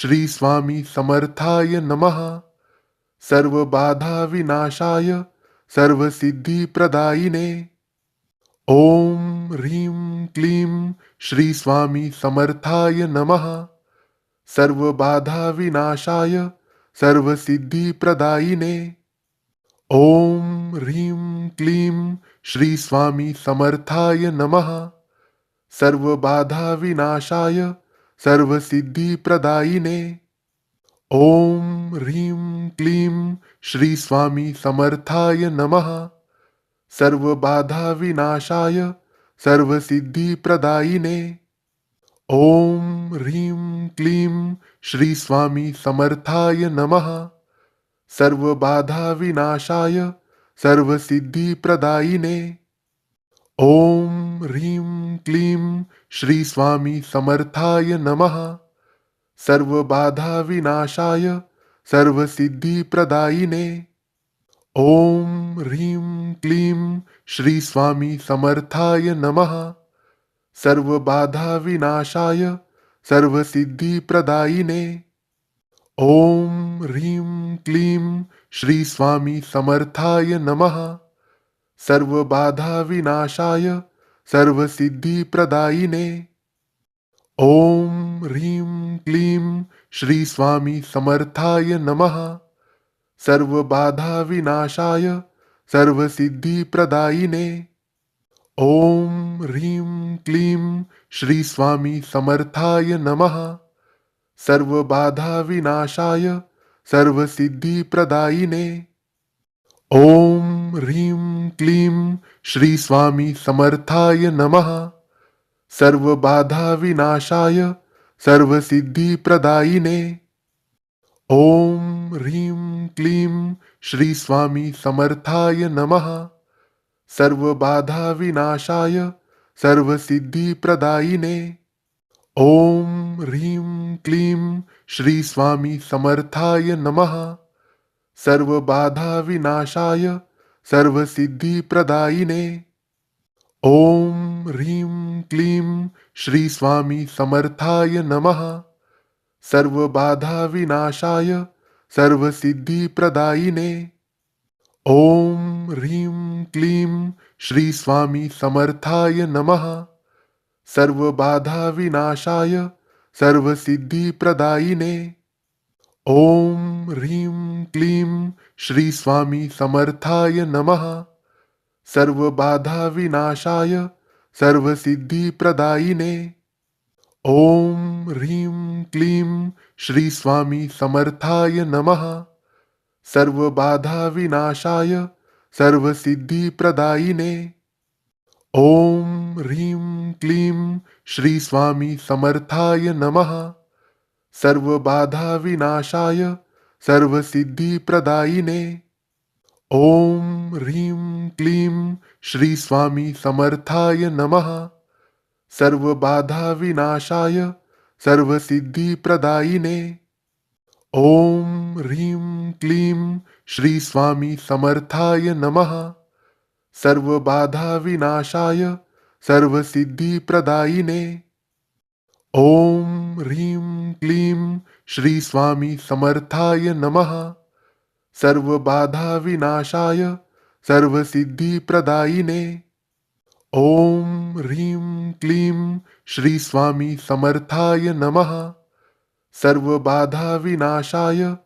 श्री स्वामी समर्थाय नमः। सर्व बाधा विनाशाय सर्व सिद्धी प्रदायिने ओम ह्रीं क्लीं श्री स्वामी समर्थाय नमः। सर्व बाधा विनाशाय सर्व सिद्धी प्रदायिने ओम ह्रीं क्लीं श्री स्वामी समर्थाय नमः। सर्व बाधा विनाशाय सर्व सिद्धी प्रदायिने ओम ह्रीं क्लीं श्री स्वामी समर्थाय नमः। सर्व बाधा विनाशाय सर्व सिद्धी प्रदायिने ओम ह्रीं क्लीं श्री स्वामी समर्थाय नमः। सर्व बाधा विनाशाय सर्व सिद्धी प्रदायिने ओम ह्रीं क्लीं श्री स्वामी समर्थाय नमः। सर्व बाधा विनाशाय सर्व सिद्धी प्रदायिने ओम ह्रीं क्लीं श्री स्वामी समर्थाय नमः। सर्व बाधा विनाशाय सर्व सिद्धी प्रदायिने ओम ह्रीं क्लीं श्री स्वामी समर्थाय नमः। सर्व बाधा विनाशाय सर्व सिद्धी प्रदायिने ओम ह्रीं क्लीं श्री स्वामी समर्थाय नमः। सर्व बाधा विनाशाय सर्व सिद्धी प्रदायिने ओम ह्रीं क्लीं श्री स्वामी समर्थाय नमः। सर्व बाधा विनाशाय सर्व सिद्धी प्रदायिने ओम ह्रीं क्लीं श्री स्वामी समर्थाय नमः। सर्व बाधा विनाशाय सर्व सिद्धी प्रदायिने ओम ह्रीं क्लीं श्री स्वामी समर्थाय नमः। सर्व बाधा विनाशाय सर्व सिद्धी प्रदायिने ओम ह्रीं क्लीं श्री स्वामी समर्थाय नमः। सर्व बाधा विनाशाय सर्व सिद्धी प्रदायिने ओम ह्रीं क्लीं श्री स्वामी समर्थाय नमः। सर्व बाधा विनाशाय सर्व सिद्धी प्रदायिने ओम ह्रीं क्लीं श्री स्वामी समर्थाय नमः। सर्व बाधा विनाशाय सर्व सिद्धी प्रदायिने ओम ह्रीं क्लीं श्री स्वामी समर्थाय नमः। सर्व बाधा विनाशाय सर्व सिद्धी प्रदायिने ओम ह्रीं क्लीं श्री स्वामी समर्थाय नमः। सर्व बाधा विनाशाय सर्व सिद्धी प्रदायिने ओम ह्रीं क्लीं श्री स्वामी समर्थाय नमः। सर्व बाधा विनाशाय सर्व सिद्धी प्रदायिने ओम ह्रीं क्लीं श्री स्वामी समर्थाय नमः। सर्व बाधा विनाशाय सर्व सिद्धी प्रदायिने ओम ह्रीं क्लीं श्री स्वामी समर्थाय नमः। सर्व बाधा विनाशाय सर्व सिद्धी प्रदायिने ओम ह्रीं क्लीं श्री स्वामी समर्थाय नमः। सर्व बाधा विनाशाय सर्व सिद्धी प्रदायिने ओम ह्रीं क्लीं श्री स्वामी समर्थाय नमः। सर्व बाधा विनाशाय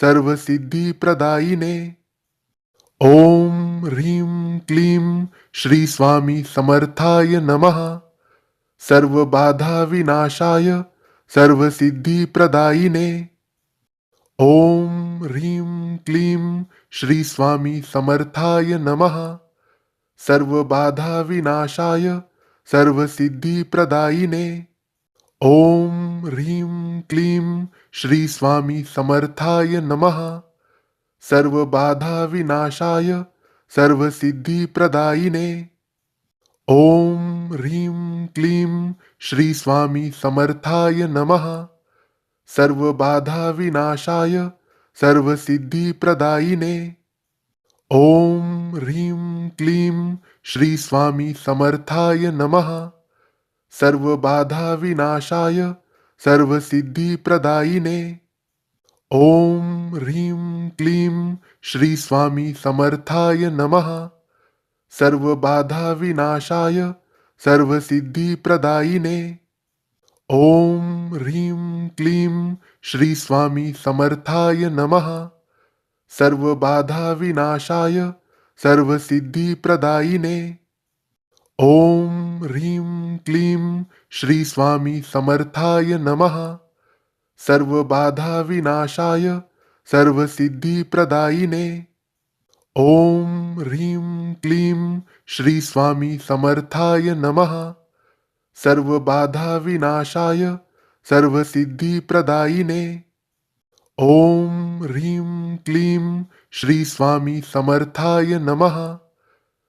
सर्व सिद्धी प्रदायिने ओम ह्रीं क्लीं श्री स्वामी समर्थाय नमः। सर्व बाधा विनाशाय सर्व सिद्धी प्रदायिने ओम ह्रीं क्लीं श्री स्वामी समर्थाय नमः। सर्व बाधा विनाशाय सर्व सिद्धी प्रदायिने ओम ह्रीं क्लीं श्री स्वामी समर्थाय नमः। सर्व बाधा विनाशाय सर्व सिद्धी प्रदायिने ओम ह्रीं क्लीं श्री स्वामी समर्थाय नमः। सर्व बाधा विनाशाय सर्व सिद्धी प्रदायिने ओम ह्रीं क्लीं श्री स्वामी समर्थाय नमः। सर्वबाधाविनाशाय, सर्वसिद्धिप्रदायिने। ॐ ह्रीं क्लीं श्रीस्वामी समर्थाय नमः। सर्वबाधाविनाशाय, सर्वसिद्धिप्रदायिने। ॐ ह्रीं क्लीं श्रीस्वामी समर्थाय नमः। सर्वबाधाविनाशाय, सर्वसिद्धिप्रदायिने। ॐ ह्रीं क्लीं श्रीस्वामी समर्थाय नमः। सर्वबाधाविनाशाय, सर्वसिद्धिप्रदायिने। ॐ ह्रीं क्लीं श्रीस्वामी समर्थाय नमः। सर्वबाधाविनाशाय, सर्वसिद्धिप्रदायिने। ॐ ह्रीं क्लीं श्रीस्वामी समर्थाय नमः।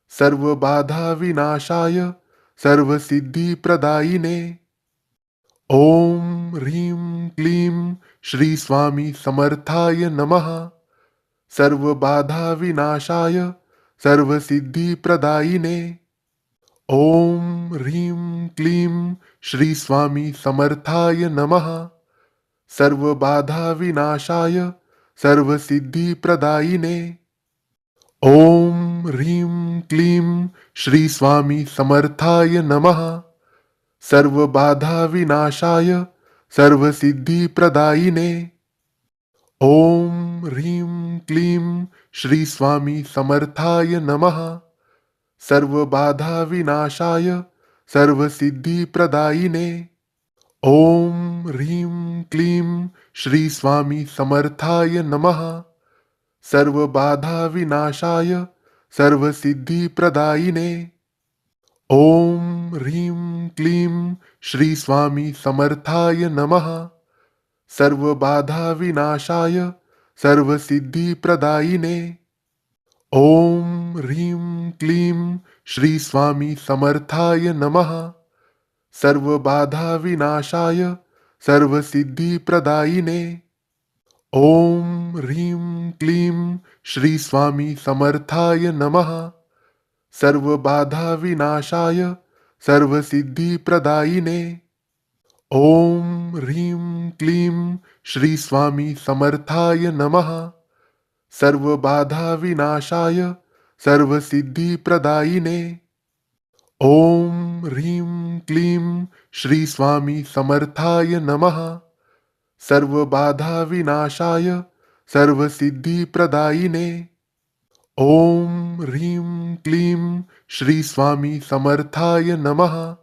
सर्वबाधाविनाशाय, सर्वसिद्धिप्रदायिने। ॐ ह्रीं क्लीं श्रीस्वामी समर्थाय नमः। सर्वबाधाविनाशाय सर्वसिद्धिप्रदायिने। ॐ ह्रीं क्लीं श्रीस्वामी समर्थाय नमः। सर्व बाधा विनाशाय सर्व सर्वबाधाविनाशाय सर्वसिद्धिप्रदायिने। ॐ ह्रीं क्लीं श्रीस्वामी समर्थाय नमः। सर्वबाधाविनाशाय सर्वसिद्धिप्रदायिने। ॐ ह्रीं क्लीं श्रीस्वामी समर्थाय नमः। सर्वबाधाविनाशाय सर्वसिद्धिप्रदायिने। ॐ ह्रीं क्लीं श्रीस्वामी समर्थाय नमः। सर्वबाधाविनाशाय सर्वसिद्धिप्रदायिने। ॐ ह्रीं क्लीं श्रीस्वामी समर्थाय नमः। सर्वबाधाविनाशाय सर्वसिद्धिप्रदायिने। ॐ ह्रीं क्लीं श्रीस्वामी समर्थाय नमः। सर्व बाधा विनाशाय सर्व सर्वबाधाविनाशाय सर्वसिद्धिप्रदायिने। ॐ ह्रीं क्लीं श्रीस्वामी समर्थाय नमः। सर्वबाधाविनाशाय सर्वसिद्धिप्रदायिने। ॐ ह्रीं क्लीं श्रीस्वामी समर्थाय नमः। सर्वबाधाविनाशाय, सर्वसिद्धिप्रदायिने। ॐ ह्रीं क्लीं श्रीस्वामी समर्थाय नमः। सर्वबाधाविनाशाय, सर्वसिद्धिप्रदायिने। ॐ ह्रीं क्लीं श्रीस्वामी समर्थाय नमः।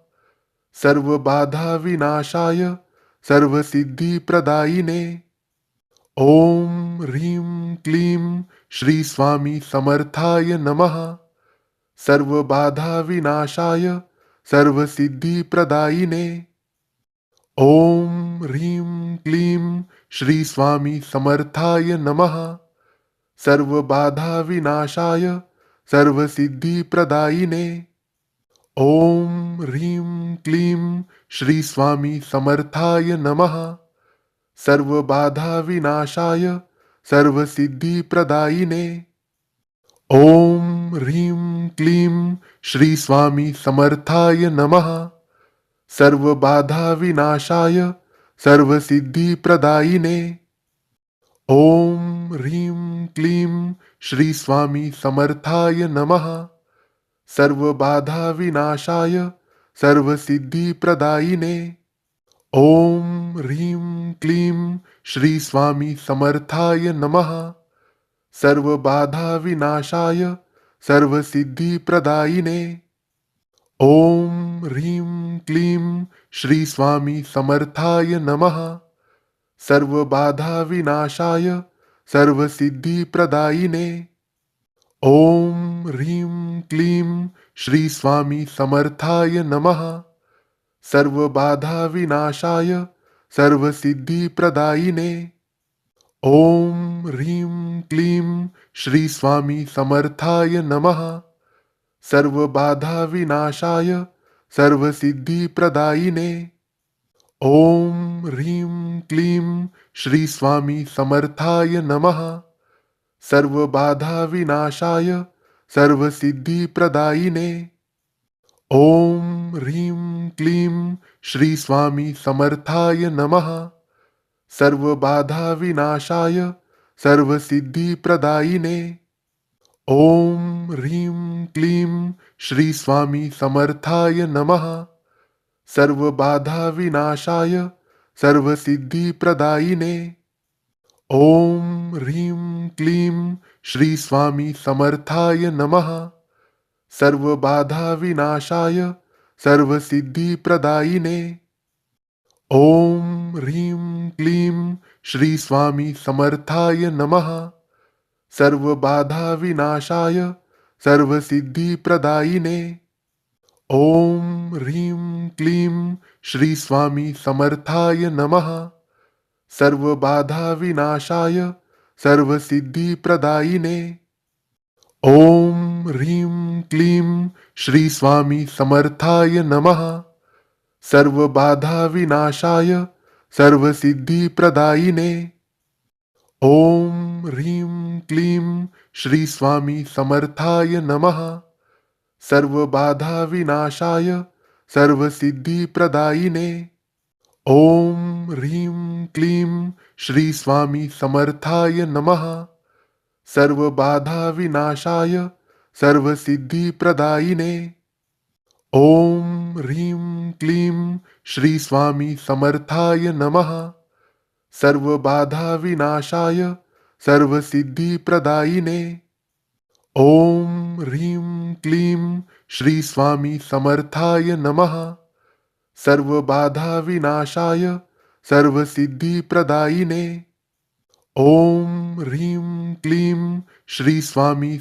सर्वबाधाविनाशाय, सर्वसिद्धिप्रदायिने। ॐ ह्रीं क्लीं श्रीस्वामी समर्थाय नमः। सर्वबाधाविनाशाय, सर्वसिद्धिप्रदायिने। ॐ ह्रीं क्लीं श्रीस्वामी समर्थाय नमः। सर्वबाधाविनाशाय, सर्वसिद्धिप्रदायिने। ॐ ह्रीं क्लीं श्रीस्वामी समर्थाय नमः सर्वबाधाविनाशाय सर्वसिद्धिप्रदायिने ॐ ह्रीं क्लीं श्रीस्वामी समर्थाय नमः। सर्वबाधाविनाशाय सर्वसिद्धिप्रदायिने। ॐ ह्रीं क्लीं श्रीस्वामी समर्थाय नमः। सर्वबाधाविनाशाय सर्वसिद्धिप्रदायिने। ॐ ह्रीं क्लीं श्रीस्वामी समर्थाय नमः। सर्वबाधाविनाशाय सर्वसिद्धिप्रदायिने। ॐ ह्रीं क्लीं श्रीस्वामी समर्थाय नमः। सर्वबाधाविनाशाय सर्वसिद्धिप्रदायिने। ॐ ह्रीं क्लीं श्रीस्वामी समर्थाय नमः। सर्वबाधाविनाशाय सर्वसिद्धिप्रदायिने। ॐ ह्रीं क्लीं श्रीस्वामी समर्थाय नमः। सर्वबाधाविनाशाय, सर्वसिद्धिप्रदायिने। ॐ ह्रीं क्लीं श्रीस्वामी समर्थाय नमः। सर्वबाधाविनाशाय, सर्वसिद्धिप्रदायिने। ओम ह्रीं क्लीं श्री स्वामी समर्थाय नमः। सर्व बाधा विनाशाय सर्व सिद्धि प्रदायिने ओम ह्रीं क्लीं श्री स्वामी समर्थाय नमः। सर्व बाधा विनाशाय सर्व सिद्धि प्रदायिने ओम ह्रीं क्लीं श्री स्वामी समर्थाय नमः। सर्व बाधा विनाशाय सर्व सिद्धि प्रदायिने ओम ह्रीं क्लीं श्री स्वामी समर्थाय नमः। सर्व बाधा विनाशाय सर्व सिद्धि प्रदायिने ओम ह्रीं क्लीं श्री स्वामी समर्थाय नमः। सर्व बाधा विनाशाय सर्व सिद्धि प्रदायिने ओम ह्रीं क्लीं श्री स्वामी समर्थाय नमः। सर्व बाधा विनाशाय सर्व सिद्धि प्रदायिने ओम ह्रीं क्लीं श्री स्वामी समर्थाय नमः। सर्व बाधा विनाशाय सर्व सिद्धि प्रदायिने ओम ह्रीं क्लीं श्री स्वामी समर्थाय नमः। सर्व बाधा विनाशाय सर्व सिद्धि प्रदायिने ओम ह्रीं क्लीं श्री स्वामी समर्थाय नमः। सर्व बाधा विनाशाय सर्व सिद्धि प्रदायिने ओम ह्रीं क्लीं श्री स्वामी समर्थाय नमः। सर्व बाधा विनाशाय सर्व सिद्धि प्रदायिने ओम ह्रीं क्लीं श्री स्वामी समर्थाय नमः। सर्व बाधा विनाशाय सर्व सिद्धि प्रदायिने ओम ह्रीं क्लीं श्री स्वामी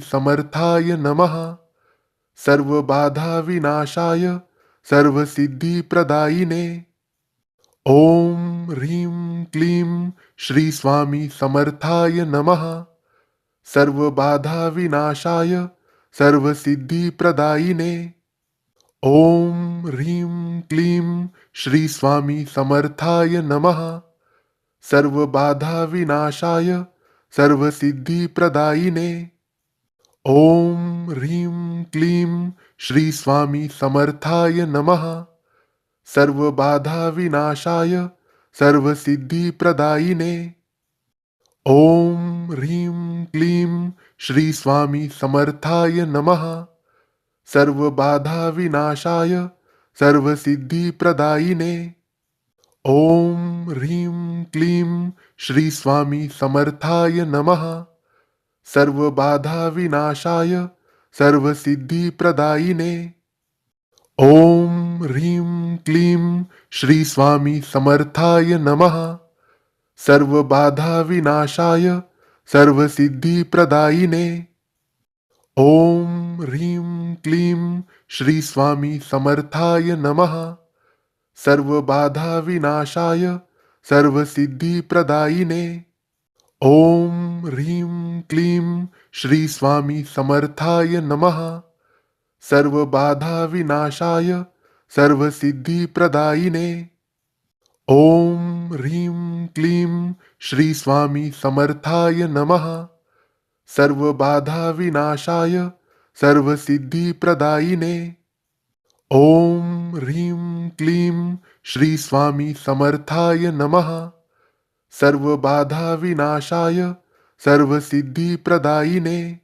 समर्थाय नमः। सर्व बाधा विनाशाय सर्व सिद्धि प्रदायिने ओम ह्रीं क्लीं श्री स्वामी समर्थाय नमः। सर्व बाधा विनाशाय सर्व सिद्धि प्रदायिने ओम ह्रीं क्लीं श्री स्वामी समर्थाय नमः। सर्व बाधा विनाशाय सर्व सिद्धि प्रदायिने ओम ह्रीं क्लीं श्री स्वामी समर्थाय नमः। सर्व बाधा विनाशाय सर्व सिद्धि प्रदायिने ओम ह्रीं क्लीं श्री स्वामी समर्थाय नमः। सर्व बाधा विनाशाय सर्व सिद्धि प्रदायिने ओम ह्रीं क्लीं श्री स्वामी समर्थाय नमः। सर्व बाधा विनाशाय सर्व सिद्धि प्रदायिने ओम ह्रीं क्लीं श्री स्वामी समर्थाय नमः। सर्व बाधा विनाशाय सर्व सिद्धि प्रदायिने ओम ह्रीं क्लीं श्री स्वामी समर्थाय नमः। सर्व बाधा विनाशाय सर्व सिद्धि प्रदायिने ओम ह्रीं क्लीं श्री स्वामी समर्थाय नमः। सर्व बाधा विनाशाय सर्व सिद्धि प्रदायिने ओम ह्रीं क्लीं श्री स्वामी समर्थाय नमः। सर्व बाधा विनाशाय सर्व सिद्धि प्रदायिने ओम ह्रीं क्लीं श्री स्वामी समर्थाय नमः। सर्व बाधा विनाशाय सर्व सिद्धि प्रदायिने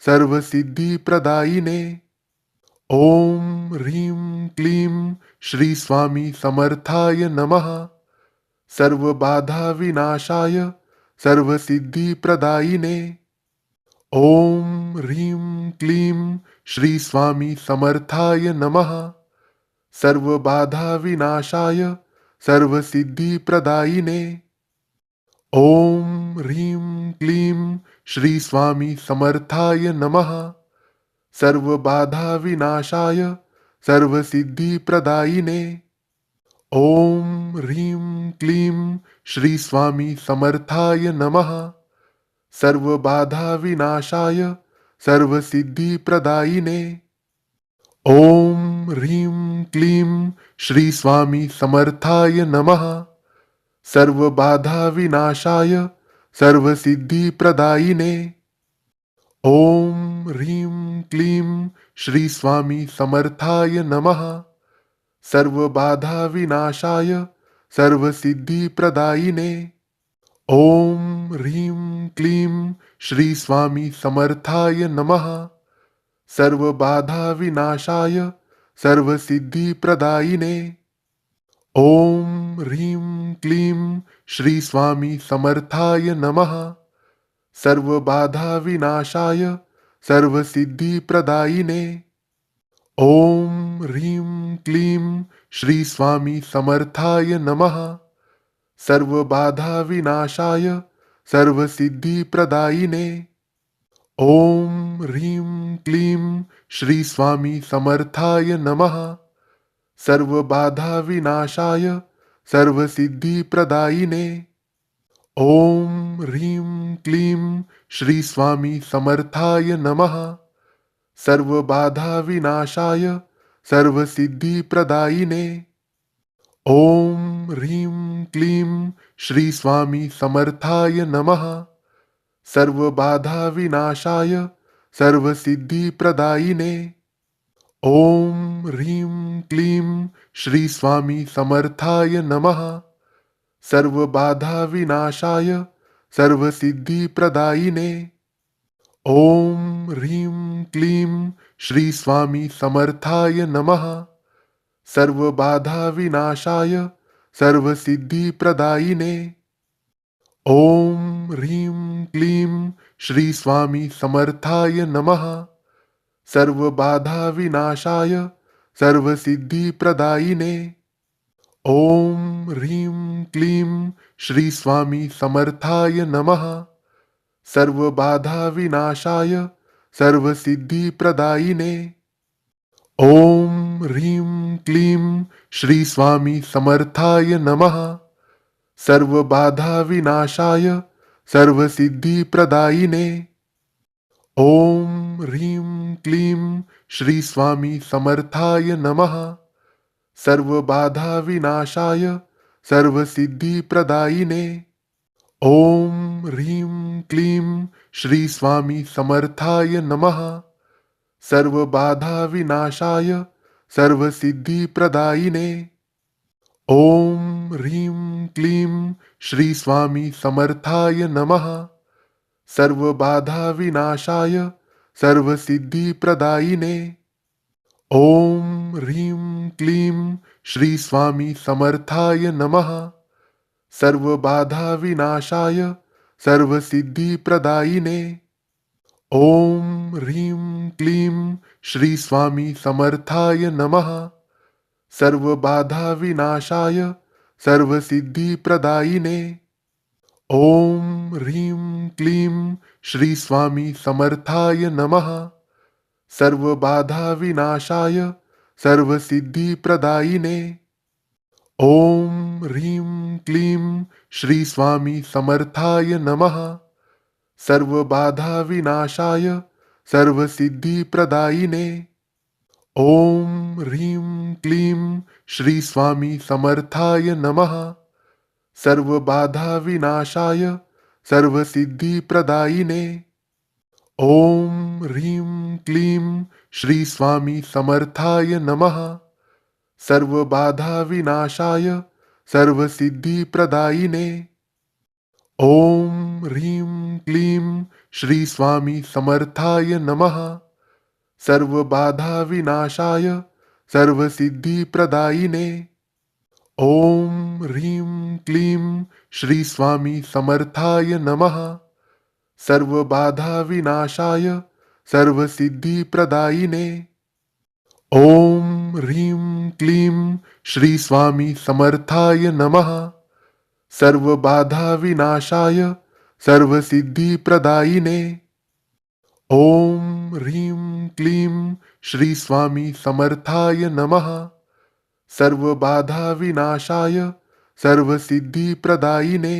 सर्व सिद्धि प्रदायिने ओम ह्रीं क्लीं श्री स्वामी समर्थाय नमः। सर्व बाधा विनाशाय सर्व सिद्धि प्रदायिने ओम ह्रीं क्लीं श्री स्वामी समर्थाय नमः। सर्व बाधा विनाशाय सर्व सिद्धि प्रदायिने ओम ह्रीं क्लीं श्री स्वामी समर्थाय नमः। सर्व बाधा विनाशाय सर्व सिद्धि प्रदायिने ओम ह्रीं क्लीं श्री स्वामी समर्थाय नमः। सर्वबाधाविनाशाय सर्वसिद्धिप्रदायिने। ॐ ह्रीं क्लीं श्रीस्वामी समर्थाय नमः। सर्वबाधाविनाशाय सर्वसिद्धिप्रदायिने। ॐ ह्रीं क्लीं श्रीस्वामी समर्थाय नमः। सर्व बाधा विनाशाय सर्व सर्वबाधाविनाशाय सर्वसिद्धिप्रदायिने। ॐ ह्रीं क्लीं श्रीस्वामी समर्थाय नमः। सर्वबाधाविनाशाय सर्वसिद्धिप्रदायिने। ॐ ह्रीं क्लीं श्रीस्वामी समर्थाय नमः। सर्वबाधाविनाशाय, सर्वसिद्धिप्रदायिने। ॐ ह्रीं क्लीं श्रीस्वामी समर्थाय नमः। सर्वबाधाविनाशाय, सर्वसिद्धिप्रदायिने। ॐ ह्रीं क्लीं श्रीस्वामी समर्थाय नमः। सर्वबाधाविनाशाय सर्वसिद्धिप्रदायिने। ॐ ह्रीं क्लीं श्रीस्वामी समर्थाय नमः। सर्व बाधा विनाशाय सर्व सर्वबाधाविनाशाय सर्वसिद्धिप्रदायिने। ॐ ह्रीं क्लीं श्रीस्वामी समर्थाय नमः। सर्वबाधाविनाशाय सर्वसिद्धिप्रदायिने। ॐ ह्रीं क्लीं श्रीस्वामी समर्थाय नमः। सर्वबाधाविनाशाय सर्वसिद्धिप्रदायिने ॐ ह्रीं क्लीं श्रीस्वामी समर्थाय नमः। सर्वबाधाविनाशाय सर्वसिद्धिप्रदायिने ॐ ह्रीं क्लीं श्रीस्वामी समर्थाय नमः। सर्वबाधाविनाशाय, सर्वसिद्धिप्रदायिने। ॐ ह्रीं क्लीं श्रीस्वामी समर्थाय नमः। सर्वबाधाविनाशाय, सर्वसिद्धिप्रदायिने। ॐ ह्रीं क्लीं श्रीस्वामी समर्थाय नमः। सर्वबाधाविनाशाय, सर्वसिद्धिप्रदायिने। ॐ ह्रीं क्लीं श्रीस्वामी समर्थाय नमः। सर्वबाधाविनाशाय, सर्वसिद्धिप्रदायिने। ॐ ह्रीं क्लीं श्रीस्वामी समर्थाय नमः। सर्वबाधाविनाशाय, सर्वसिद्धिप्रदायिने। ॐ ह्रीं क्लीं श्रीस्वामी समर्थाय नमः। सर्वबाधाविनाशाय सर्वसिद्धिप्रदायिने। ॐ ह्रीं क्लीं श्रीस्वामी समर्थाय नमः। सर्वबाधाविनाशाय सर्वसिद्धिप्रदायिने। ॐ ह्रीं क्लीं श्रीस्वामी समर्थाय नमः। सर्वबाधाविनाशाय सर्वसिद्धिप्रदायिने। ॐ ह्रीं क्लीं श्रीस्वामी समर्थाय नमः। सर्वबाधाविनाशाय, सर्वसिद्धिप्रदायिने। ॐ ह्रीं क्लीं श्रीस्वामी समर्थाय नमः। सर्वबाधाविनाशाय, सर्वसिद्धिप्रदायिने। ॐ ह्रीं क्लीं श्रीस्वामी समर्थाय नमः। सर्वबाधाविनाशाय सर्वसिद्धिप्रदायिने। ॐ ह्रीं क्लीं श्रीस्वामी समर्थाय नमः। सर्वबाधाविनाशाय सर्वसिद्धिप्रदायिने। ॐ ह्रीं क्लीं श्रीस्वामी समर्थाय नमः। सर्वबाधाविनाशाय सर्वसिद्धिप्रदायिने। ओम ह्रीं क्लीम श्री स्वामी समर्थाय नमः। सर्व बाधा विनाशाय सर्व सिद्धि प्रदायिने ओम ह्रीं क्लीम श्री स्वामी समर्थाय नमः। सर्व बाधा विनाशाय सर्व सिद्धि प्रदायिने ओम ह्रीं क्लीम श्री स्वामी समर्थाय नमः। सर्व बाधा विनाशाय सर्व सिद्धि प्रदायिने